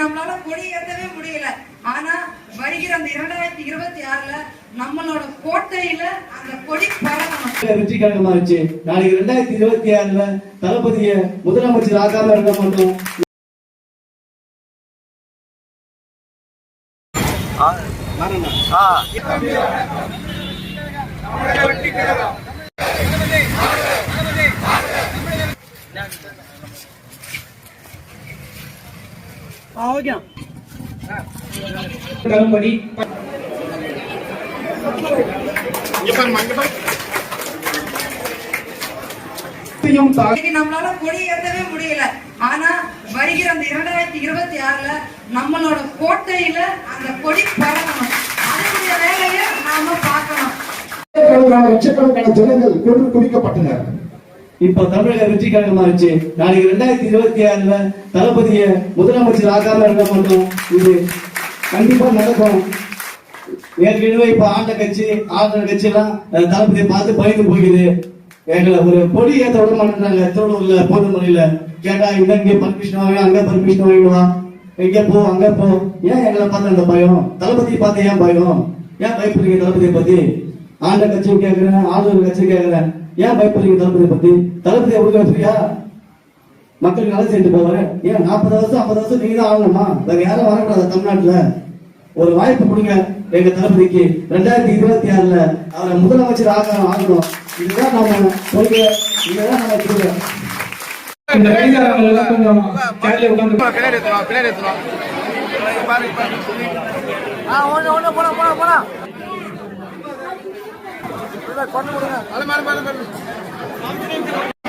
நம்மளால கொடி ஏற்றவே முடியல. ஆனா வருகிற அந்த இரண்டாயிரத்தி இருபத்தி ஆறுல நம்மளோட கோட்டையில அந்த கொடி பரவணும். வெற்றிகரமா இருந்துச்சு. நாளைக்கு ரெண்டாயிரத்தி இருபத்தி ஆறுல தளபதிய முதலமைச்சர் ஆகாம இருக்க மாட்டோம். ஆ. நம்மளால கொடி ஏற்றவே முடியல. ஆனா வருகிற அந்த இரண்டாயிரத்தி இருபத்தி ஆறுல நம்மளோட கோட்டையில அந்த கொடி பறக்கணும் அதனுடைய வேலையை நாம பார்க்கணும். லட்சக்கணக்கான ஜனங்கள் கொன்று குவிக்கப்பட்டனர் இப்ப தமிழக வெற்றி கழகமாச்சு நாளைக்கு ரெண்டாயிரத்தி இருபத்தி ஆறுல தளபதிய முதலமைச்சர் ஆகாம இருக்க மாட்டோம். இது கண்டிப்பா நடக்கும். ஏற்கனவே இப்ப ஆண்ட கட்சி ஆண்ட கட்சி எல்லாம் தளபதியை பார்த்து பயந்து போகுது. எங்களை ஒரு கொடி ஏத்த விட மாட்டேங்கிறாங்க திருவள்ளூர்ல போதுமலையில கேட்டா இந்த இங்க பர்மிஷன் வாங்க அங்க பர்மிஷன் வாங்கிடுவா. எங்க போ அங்க போ. ஏன் எங்களை பார்த்து அந்த பயம்? தளபதியை பார்த்து ஏன் பயம்? ஏன் பயப்படுறீங்க தளபதியை பத்தி? ஆண்ட கட்சியும் கேட்கிறேன் ஆளுநர் கட்சியும் கேட்கிறேன். ஏன் பயப்படுறீங்க தளபதியை பத்தி? தளபதியை ஒழுங்கா வச்சிருக்கியா மக்களுக்கு நல்லது செஞ்சு போவாரு. ஏன் நாற்பது வருஷம் ஐம்பது வருஷம் நீங்க தான் ஆகணுமா? வேற யாரும் வரக்கூடாது தமிழ்நாட்டுல. ஒரு வாய்ப்பு கொடுங்க எங்க தளபதிக்கு. ரெண்டாயிரத்தி இருபத்தி ஆறுல அவரை முதலமைச்சர் ஆக ஆகணும். இதுதான் நம்ம கொள்கை இதுதான் நம்ம கொள்கை இந்த எல்லாம் கொஞ்சம் கேள்வி உட்கார்ந்து பின்னாடி எடுத்துருவோம் பின்னாடி எடுத்துருவோம் பாருங்க பாருங்க. ஆ ஒன்று ஒன்று போனா போனா போனா கொண்டு கொடுங்க. அது மாதிரி மாதிரி